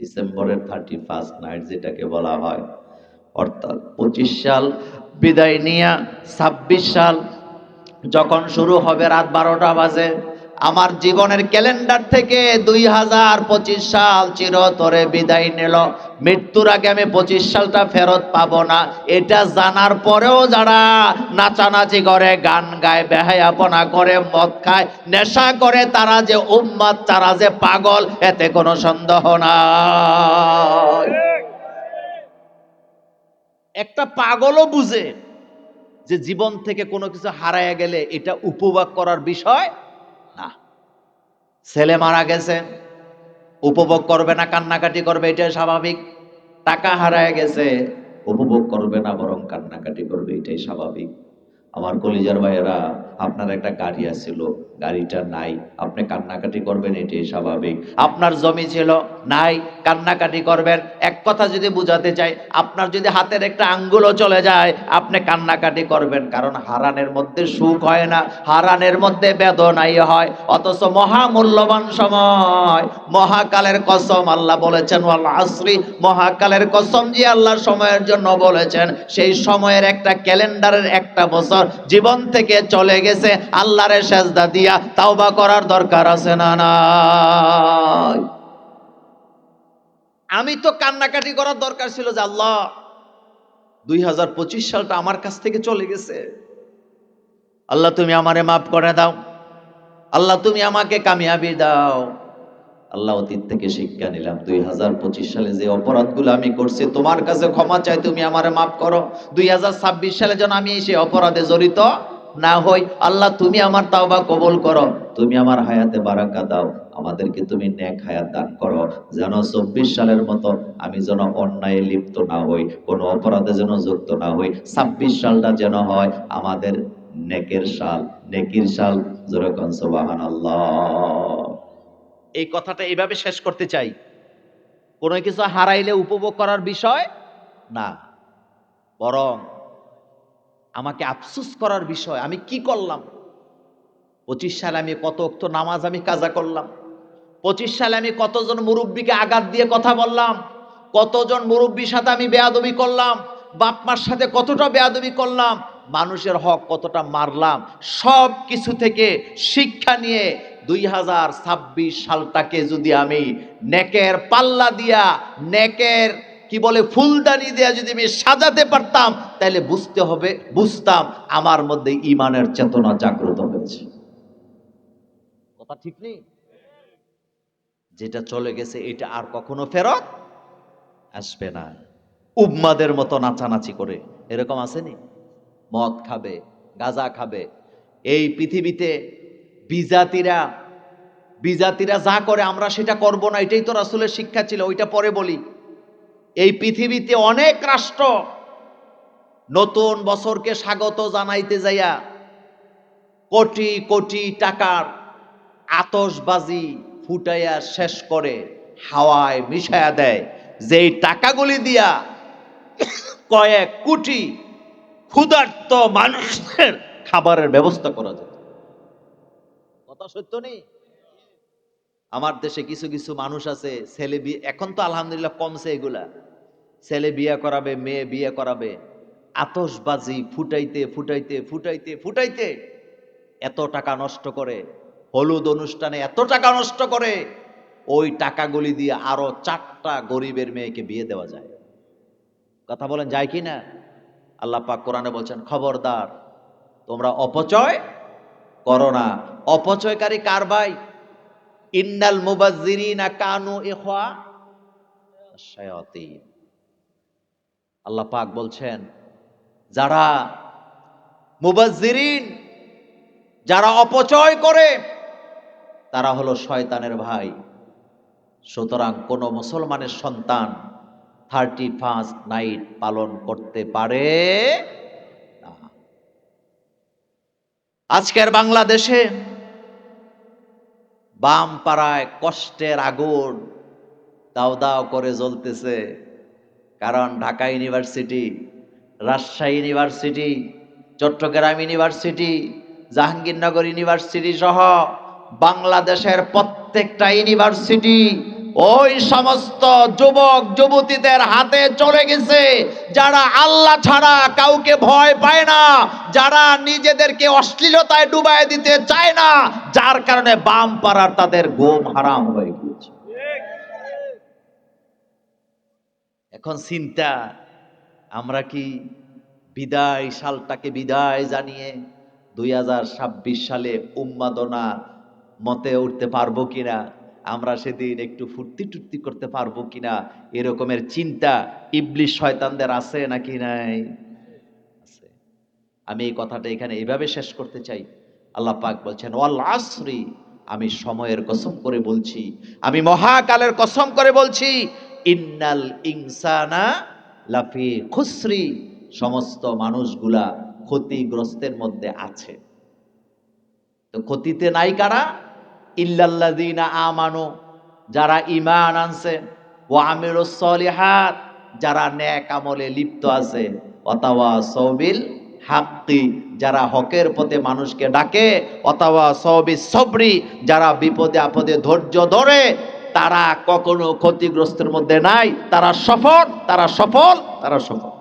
ডিসেম্বরের thirty first night যেটাকে বলা হয়। অর্থাৎ পঁচিশ সাল বিদায় নিয়ে ছাব্বিশ সাল যখন শুরু হবে রাত বারোটা বাজে আমার জীবনের ক্যালেন্ডার থেকে দুই হাজার পঁচিশ সাল চিরতরে বিদায় নিল। মৃত্যুর আগে আমি পঁচিশ সালটা ফেরত পাবো না। এটা জানার পরেও যারা নাচানাচি করে, গান গায়, বেহায়াপনা করে, মদ খায়, নেশা করে, তারা যে উম্মাদ, তারা যে পাগল, এতে কোনো সন্দেহ না একটা পাগলও বুঝে যে জীবন থেকে কোনো কিছু হারায় গেলে এটা উপভোগ করার বিষয় ছেলে মারা গেছে, উপভোগ করবে না, কান্নাকাটি করবে, এটাই স্বাভাবিক। টাকা হারায় গেছে, উপভোগ করবে না, বরং কান্নাকাটি করবে, এটাই স্বাভাবিক। আমার কলিজার ভাইয়েরা, আপনার একটা গাড়ি আছিল, গাড়িটা নাই, আপনি কান্নাকাটি করবেন, এটাই স্বাভাবিক। আপনার জমি ছিল, নাই, কান্নাকাটি করবেন। এক কথা যদি বুঝাতে চাই, আপনার যদি হাতের একটা আঙ্গুলও চলে যায়, আপনি কান্নাকাটি করবেন, কারণ হারানের মধ্যে সুখ হয় না, হারানের মধ্যে বেদনাই হয়। অথচ মহামূল্যবান সময়, মহাকালের কসম আল্লাহ বলেছেন আসরি মহাকালের কসম যে আল্লাহ সময়ের জন্য বলেছেন, সেই সময়ের একটা ক্যালেন্ডারের একটা বছর জীবন থেকে চলে গেছে আল্লাহরে সেজদা দিয়া তাওবা করার দরকার আছে না নাই? আমি তো কান্নাকাটি করার দরকার ছিল যে আল্লাহ, দুই হাজার পঁচিশ সালটা আমার কাছ থেকে চলে গেছে। আল্লাহ তুমি আমারে মাফ করে দাও। আল্লাহ তুমি আমাকে কামিয়াবি দাও। আল্লাহ অতীত থেকে শিক্ষা নিলাম। দুই হাজার পঁচিশ সালে যে অপরাধগুলো আমি করছি, তোমার কাছে ক্ষমা চাই, তুমি আমারে মাফ করো। দুই হাজার ছাব্বিশ সালে যেন আমি সেই অপরাধে জড়িত না হই, আল্লাহ তুমি আমার তাওবা কবুল করো। তুমি আমার হায়াতে বারাকা দাও। আমাদেরকে তুমি নেক হায়াত দান করো। যেন চব্বিশ সালের মতো আমি যেন অন্যায়ে লিপ্ত না হই, কোনো অপরাধে যেন যুক্ত না হই। ছাব্বিশ সালটা যেন হয় আমাদের নেকের সাল নেকির সাল যেরকম সোবাহান আল্লাহ এই কথাটা এভাবে শেষ করতে চাই। কোনো কিছু হারাইলে উপভোগ করার বিষয় না। বরং আমাকে আফসুস করার বিষয়, আমি কি করলাম? পঁচিশ সালে আমি কত অক্ত নামাজ আমি কাজা করলাম। পঁচিশ সালে আমি কতজন মুরব্বীকে আঘাত দিয়ে কথা বললাম। কতজন মুরব্বীর সাথে আমি বেয়াদবি করলাম। বাপ মার সাথে কতটা বেয়াদবি করলাম। মানুষের হক কতটা মারলাম। সব কিছু থেকে শিক্ষা নিয়ে দুই হাজার ছাব্বিশ সালটাকে যদি আমি নেকের পাল্লা দিয়া, নেকের কি বলে, ফুলদানি দেয়া যদি আমি সাজাতে পারতাম তাহলে বুঝতে হবে, বুঝতাম আমার মধ্যে ইমানের চেতনা জাগ্রত হয়েছে। কথা ঠিক নেই? যেটা চলে গেছে, এটা আর কখনো ফেরত আসবে না। উম্মাদের মতো নাচানাচি করে, এরকম আসেনি? মদ খাবে, গাঁজা খাবে। এই পৃথিবীতে বিজাতিরা বিজাতিরা যা করে আমরা সেটা করব না, এটাই তো রাসুলের শিক্ষা ছিল, ওইটা পরে বলি। এই পৃথিবীতে অনেক রাষ্ট্র নতুন বছরকে স্বাগত জানাইতে যাইয়া কোটি কোটি টাকার আতসবাজি ফুটাইয়া শেষ করে হাওয়ায় মিশায়া দেয়। যেই টাকাগুলি দিয়া কয়েক কোটি ক্ষুধার্ত মানুষের খাবারের ব্যবস্থা করা যেত কথা সত্য নেই? আমার দেশে কিছু কিছু মানুষ আছে, ছেলে বিয়ে, এখন তো আলহামদুলিল্লাহ কমছে এগুলা। ছেলে বিয়ে করাবে, মেয়ে বিয়ে করাবে আতসবাজি ফুটাইতে ফুটাইতে ফুটাইতে ফুটাইতে এত টাকা নষ্ট করে, হলুদ অনুষ্ঠানে এত টাকা নষ্ট করে, ওই টাকাগুলি দিয়ে আরও চারটা গরিবের মেয়েকে বিয়ে দেওয়া যায়। কথা বলেন যায় কি না? আল্লাহ পাক কোরআনে বলছেন, খবরদার, তোমরা অপচয় করো না। অপচয়কারী কার ভাই? ইন্নাল মুবাজ্জিরিনা কানু ইখওয়া আল্লাহ পাক বলছেন, যারা মুবাজ্জিরিন, যারা অপচয় করে, তারা হলো শয়তানের ভাই। সুতরাং কোন মুসলমানের সন্তান থার্টি ফার্স্ট নাইট পালন করতে পারে আজকের বাংলাদেশে বাম পাড়ায় কষ্টের আগুন। দাও দাও করে জ্বলতেছে। কারণ Dhaka university, Rajshahi university, Chattogram university, Jahangirnagar university সহ বাংলাদেশের প্রত্যেকটা ইউনিভার্সিটি ওই সমস্ত যুবক, যুবতীদের হাতে চলে গেছে। যারা আল্লাহ ছাড়া কাউকে ভয় পায় না, যারা নিজেদেরকে অশ্লীলতায় ডুবাই দিতে চায় না, যার কারণে বাম পাড়ার তাদের গোম হারাম হয়ে গিয়েছে। এখন চিন্তা, আমরা কি বিদায় সালটাকে বিদায় জানিয়ে দুই হাজার ছাব্বিশ সালে উন্মাদনা মতে উঠতে পারব কিনা? আমরা সেদিন একটু ফুর্তি টুর্তি করতে পারব কিনা? এরকমের চিন্তা ইবলিশ শয়তানদের আছে নাকি নাই? আছে। আমি এই কথাটা এখানে এইভাবে শেষ করতে চাই। আল্লাহ পাক বলছেন, ওয়াল আসরি। আমি সময়ের কসম করে বলছি। আমি মহাকালের কসম করে বলছি, ইন্নাল ইনসানা লাফি খুসরি। সমস্ত মানুষগুলা ক্ষতিগ্রস্তের মধ্যে আছে। তো ক্ষতিতে নাই কারা? ইল্লাল্লাযীনা আমানু, যারা ঈমান আনছে ও আমিলুস সলিহাত, যারা নেক আমলে লিপ্ত আছে অথবা সৌবিল হাক্কি, যারা হকের পথে মানুষকে ডাকে অথবা সবি সবরি, যারা বিপদে আপদে ধৈর্য ধরে, তারা কখনো ক্ষতিগ্রস্তের মধ্যে নাই, তারা সফল তারা সফল তারা সফল।